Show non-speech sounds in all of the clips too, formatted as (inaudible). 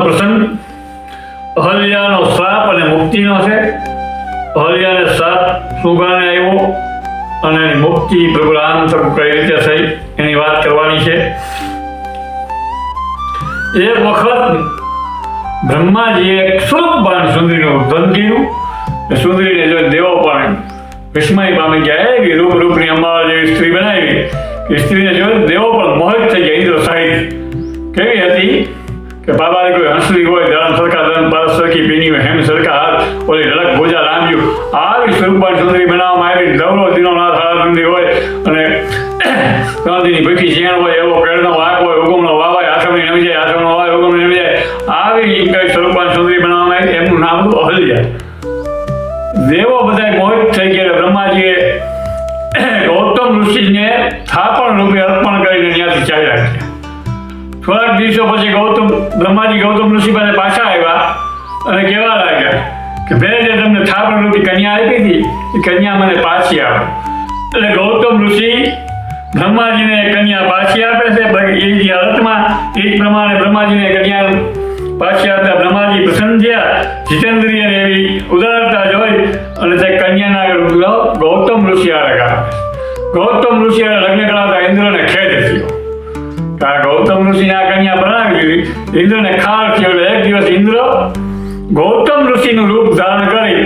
આજનો પ્રસંગ. અહલ્યાનો શ્રાપ અને મુક્તિનો છે. અહલ્યાને શ્રાપ સુગાને આવ્યો અને મુક્તિ પ્રભુ રામ કઈ રીતે થઈ એની વાત કરવાની છે. એક વખત બ્રહ્માજીએ એક સ્વરૂપવાન સુંદરીનું ઉદ્ધન કર્યું. સુંદરીને જો દેવો પણ વિસ્મય પામી ગયા. એવી રૂપ રૂપની અંબાવા જેવી સ્ત્રી બનાવી. સ્ત્રીને જોઈ દેવો પણ મોહિત થઈ ગયા. ઇન્દ્ર સાહિત કેવી હતી? કે બાબા કોઈ હંસની હોય, દળન સરકાર, દળન પારસ સરખી પીની હેમ સરકાર, ઓલી લડક ભોજા લાંબ્યું આવી સ્વરૂપાન સુંદરી બનાવવામાં આવી દવરો દિનો નાથ હાથ હોય અને ગાંધીની ભીખી ઝેણ હોય, એવો કેળનો વાક હોય હુકમનો વાવાય આશ્રમની નમી જાય આશ્રમનો વાય હુકમની નમી જાય. આવી કઈ સ્વરૂપાન સુંદરી બનાવવામાં આવી, એમનું નામ હતું અહલ્યા. દેવો બધા મોહિત થઈ ગયા બ્રહ્માજીએ (coughs) ગૌતમ ઋષિને થાપણ રૂપે અર્પણ કરીને ત્યાંથી ચાલ્યા ગયા. થોડાક દિવસો પછી ગૌતમ, બ્રહ્માજી ગૌતમ ઋષિ પાસે પાછા આવ્યા અને કહેવા લાગ્યા કે મેં જે તમને થાપણ રૂપી કન્યા આપી હતી, એ કન્યા મને પાછી આપો. એટલે ગૌતમ ઋષિ બ્રહ્માજીને કન્યા પાછી આપે છે એ અર્થમાં એ જ પ્રમાણે બ્રહ્માજીને કન્યા પાછી આપતા બ્રહ્માજી પ્રસન્ન થયા. જીતેન્દ્રિય એવી ઉદારતા જોઈ અને તે કન્યાના ગૌતમ ઋષિ આ આવે ગૌતમ ઋષિ લગ્ન કરાવતા ઇન્દ્રને ખાર થયો એટલે એક દિવસ ઇન્દ્ર ગૌતમ ઋષિનું રૂપ ધારણ કરી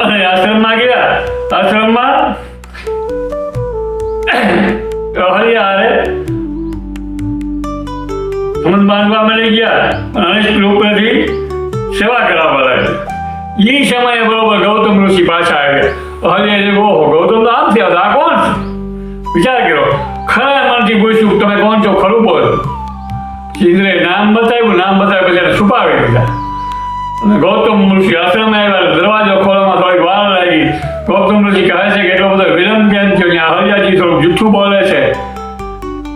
અને આશ્રમમાં ગયા આશ્રમમાં હરિયારે સંબંધ બાંધવા મળી ગયા અને અનેક લોકોથી સેવા કરાવવા લાગ્યા એ સમયે બરોબર ગૌતમ ઋષિ પાછા આવ્યા હરિયા જે ઓહો ગૌતમ તો આમ થયા હતા, આ કોણ છે? વિચાર કર્યો ખરા મનથી પૂછ્યું તમે કોણ છો ખરું બોલો ઇન્દ્રે નામ બતાવ્યું નામ બતાવ્યું પછી એને છુપાવી દીધા. અને ગૌતમ ઋષિ આશ્રમ આવ્યા દરવાજો ખોલવામાં થોડી વાર લાગી. ગૌતમ ઋષિ કહે છે કે એટલો બધો વિલંબ કેમ થયો? ત્યાં હરિયાજી થોડું જુઠ્ઠું બોલે છે.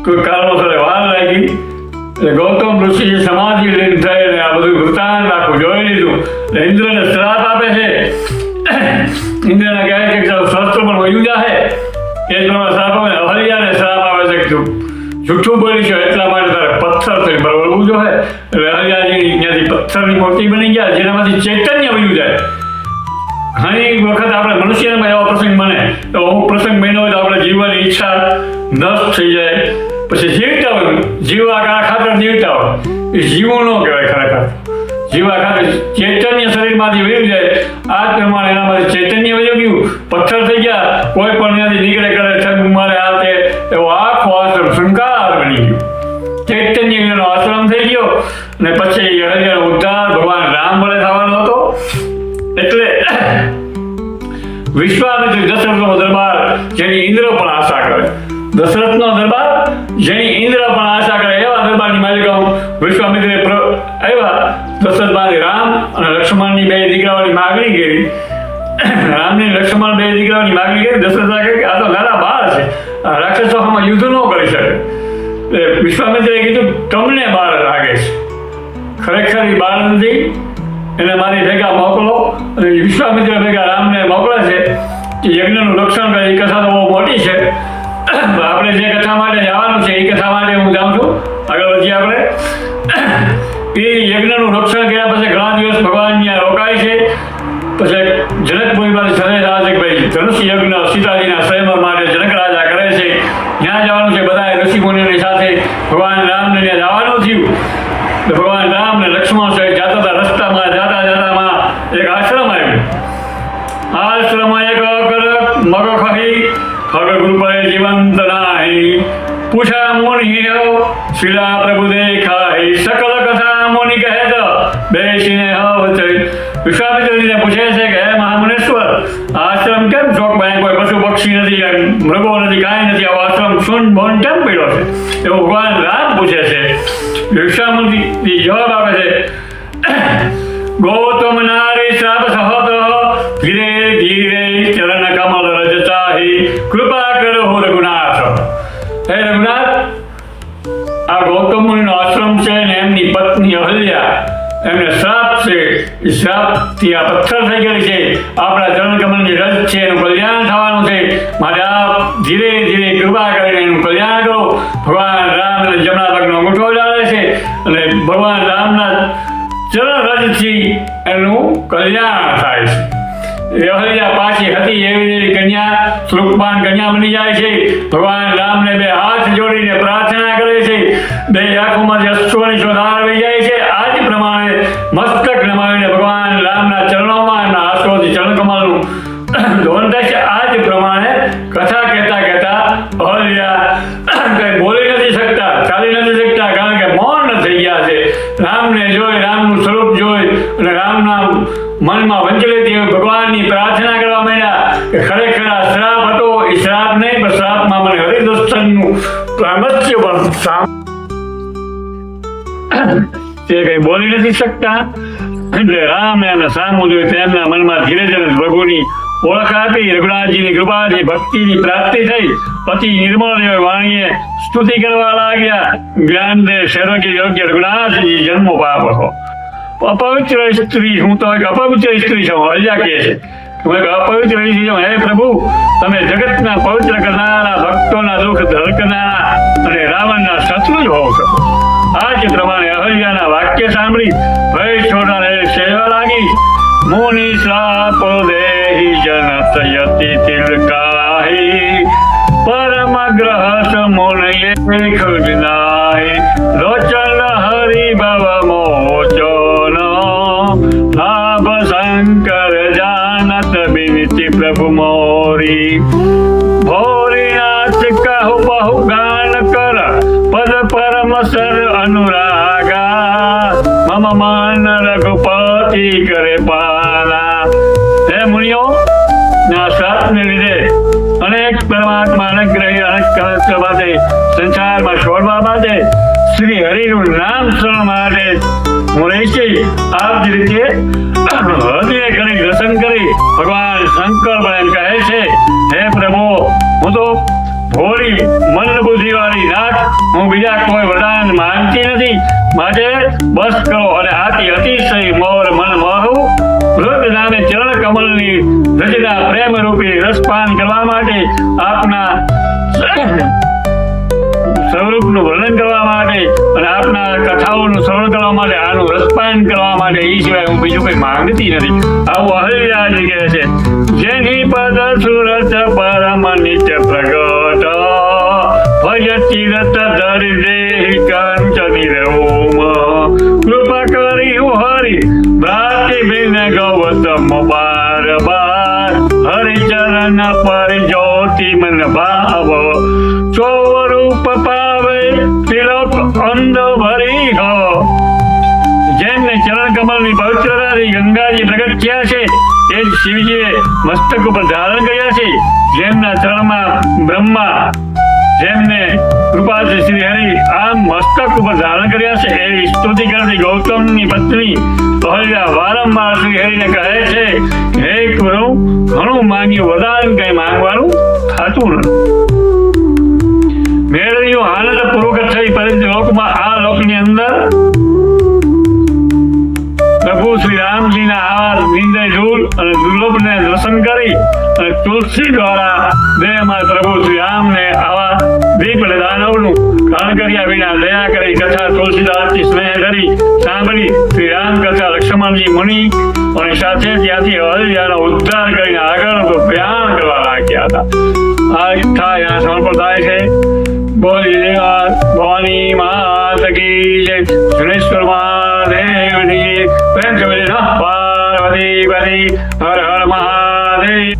કોઈ કારણોસર વાર લાગી. એટલે ગૌતમ ઋષિ સમાધિ લઈને થઈને આ બધું વૃત્તાંત આખું જોઈ લીધું. એટલે ઇન્દ્રને શ્રાપ આપે છે. ઇન્દ્રને કહે છે કે તારું શસ્ત્ર પણ વયું જાહે. એ તમારા શ્રાપ આપે. હરિયાને શ્રાપ આપે છે. જૂઠું બોલી છો એટલા માટે તારે પથ્થર થઈ બળવું જો હે હરિયાજી ત્યાંથી પથ્થરની મૂર્તિ બની ગયા, જેનામાંથી ચૈતન્ય વયું જાય. ઘણી વખત આપણે મનુષ્યમાં એવા પ્રસંગ બને, તો અમુક પ્રસંગ બન્યો હોય તો આપણે જીવવાની ઈચ્છા નષ્ટ થઈ જાય. પછી જીવતા હોય જીવવા ખાતર જીવતા હોય. એ જીવવું ન કહેવાય ખરેખર. જીવા ખાતર ચૈતન્ય શરીરમાંથી વયું જાય. આ પ્રમાણે એનામાંથી ચૈતન્ય વયું ગયું. પથ્થર થઈ ગયા. કોઈ પણ ત્યાંથી નીકળે, કરે મારે આ તે, એવો આખો આશ્રમ શૃંગાર બની ગયું ચૈતન્ય એનો આશ્રમ થઈ ગયો અને પછી હરિયાનો ઉદ્ધાર ભગવાન રામ વડે થવાનો હતો. એટલે વિશ્વામિત્ર દશરથનો દરબાર જેની ઇન્દ્ર પણ આશા કરે. દશરથનો દરબાર જેની ઇન્દ્ર પણ આશા કરે એવા દરબારની માલિકા વિશ્વામિત્રે આવ્યા. દશરથ બાદ રામ અને લક્ષ્મણની બે દીકરાઓની માગણી કરી. રામની લક્ષ્મણ બે દીકરાઓની માગણી કરી. દશરથ કહે કે આ તો નાના બાળ છે. આ રાક્ષસો યુદ્ધ ન કરી શકે. વિશ્વામિત્રે કીધું, તમને બાળ લાગે છે. ખરેખર એ બાળ નથી. એને મારી ભેગા મોકલો અને વિશ્વામિત્ર ભેગા રામને મોકલે છે કે યજ્ઞનું રક્ષણ કરે એ કથા તો બહુ મોટી છે. આપણે જે કથા માટે જવાનું છે એ કથા માટે હું જાઉં છું. આગળ વધીએ આપણે. એ યજ્ઞનું રક્ષણ કર્યા પછી ઘણા દિવસ ભગવાન ત્યાં રોકાય છે. પછી જનકપુરીમાંથી કે ભાઈ ધનુષ યજ્ઞ સીતાજીના સ્વયંવર માટે જનક રાજા કરે છે ત્યાં જવાનું છે બધા ઋષિ ભગવાન રામને ત્યાં જવાનું થયું ભગવાન રામ ને લક્ષ્મણ સહિત જાતા હતા રસ્તામાં, જાતા જાતામાં એક આશ્રમ આવ્યો. આશ્રમ એક અગર મગ ખહી ખગ કૃપે જીવંત નાહી. પૂછા મુનિ શિલા પ્રભુ દેખાહી સકલ કથા મુનિ કહેત, બેસીને હવ થઈ વિશ્વામિત્રજીને પૂછે છે કે, હે મહામુનેશ્વર, આશ્રમ કેમ ચોક બાય કોઈ પશુ પક્ષી નથી મૃગો નથી, કાંઈ નથી. આવો આશ્રમ શૂન બોન કેમ પડ્યો છે? એવું ભગવાન રામ પૂછે છે, વિશ્વામિત્રજી જવાબ આપે છે, ગૌતમ નારી શ્રાપ સહત, ધીરે ધીરે ચરણ કમલ રજ ચાહી, કૃપા કરો રઘુનાથ. હે રઘુનાથ, આ ગૌતમ મુનિનો આશ્રમ છે ને એમની પત્ની અહલ્યા એમને શ્રાપ છે શ્રાપથી આ પથ્થર થઈ ગયેલી છે. આપણા કમલની રજ છે, એનું કલ્યાણ થવાનું છે. માટે આપ ધીરે ધીરે કૃપા કરીને એનું કલ્યાણ કરો. ભગવાન રામ અને જમણા પગનો અંગૂઠો ડાળે છે અને ભગવાન રામના ચરણ રજથી એનું કલ્યાણ થાય છે. વ્યવહરિયા પાછી હતી, એવી કન્યા શ્લોકપાન કન્યા બની જાય છે. ભગવાન રામને બે હાથ જોડીને પ્રાર્થના કરે છે. બે આંખોમાંથી અશ્વની શોધાર આવી જાય છે. આ કથા કહેતા કહેતા અહલ્યા બોલી નથી શકતા, ચાલી નથી શકતા, કારણ કે મૌન થઈ ગયા છે. રામને જોઈ, રામનું સ્વરૂપ જોઈ અને રામના મનમાં વંચલિત ભગવાનની પ્રાર્થના કરવા માંડ્યા કે ખરેખર આ શ્રાપ હતો. એ શ્રાપ નહીં, પણ શ્રાપમાં મને હરિદર્શનનું પ્રામત્ય પણ તે કઈ બોલી નથી શકતા અપવિત્ર સ્ત્રી, હું તો અપવિત્ર સ્ત્રી છું, અલ્યા કે છે. હું એક અપવિત્ર સ્ત્રી છું. હે પ્રભુ, તમે જગતના પવિત્ર કરનારા, ભક્તોના દુઃખ ધરકનારા અને રાવણના શત્રુ જ હોવ છો. આ જ પ્રમાણે અહલ્યાના વાક્ય સાંભળી ભય છોડાને સેવા લાગી મુનિ શ્રાપ દેહી જનતયતિ તિલકાહી પરમ ગ્રહ સમુનયે ખુજનાહી લોચન હરિ ભવ મોચન લાભ શંકર જાનત બિનતી પ્રભુ મોરી ભોરીનાથ કહુ બહુ ગાન કર પદ પરમ સર અનુરાગા મમ માન રઘુપતિ કરે અનુગ્રહી અનેક માટે સંસારમાં છોડવા માટે શ્રી હરિનું નામ શરણ માટે હું રહીશી આ રીતે હૃદય કરી દર્શન કરી ભગવાન શંકર પણ કહે છે, હે પ્રભુ, હું તો ભોળી મન બુદ્ધિ વાળી નાથ હું બીજા કોઈ વરદાન માનતી નથી. માટે બસ કરો અને આથી અતિશય મોર મન ચરણ કમલની રચના પ્રેમ રૂપી રસપાન કરવા માટે આપના સ્વરૂપનું વર્ણન કરવા માટે અને આપના કથાઓનું શ્રવણ કરવા માટે, આનું રસપાન કરવા માટે એ સિવાય હું બીજું કંઈ માંગતી નથી. આવું અહલ્યાજી કહે છે, જેની પદ સુરત પરમ નિત્ય પ્રગટ ગંગાજી પ્રગટ થયા છે. એ જ શિવજીએ મસ્તક ઉપર ધારણ કર્યા છે. જેમના ચરણમાં બ્રહ્મા, જેમને કૃપાથી શ્રી હરિ આમ મસ્તક ઉપર ધારણ કર્યા છે. એવી સ્તુતિ કરતી ગૌતમની પત્ની અહલ્યા વારંવાર શ્રી હરિને કહે છે, હે ગુરુ, ઘણું માંગ્યું. વરદાન કઈ માંગવાનું થતું નથી. રામજીના અને દુર્લભને દર્શન કરી અને કરી, કથા આગળ પ્રયાણ કરવા લાગ્યા હતા. આ છે. બોલી ભવાની માત કી જય. સુરેશ્વર મહાદેવની પ્રેમ કવિ પાર્વતી પતિ હર હર મહાદેવ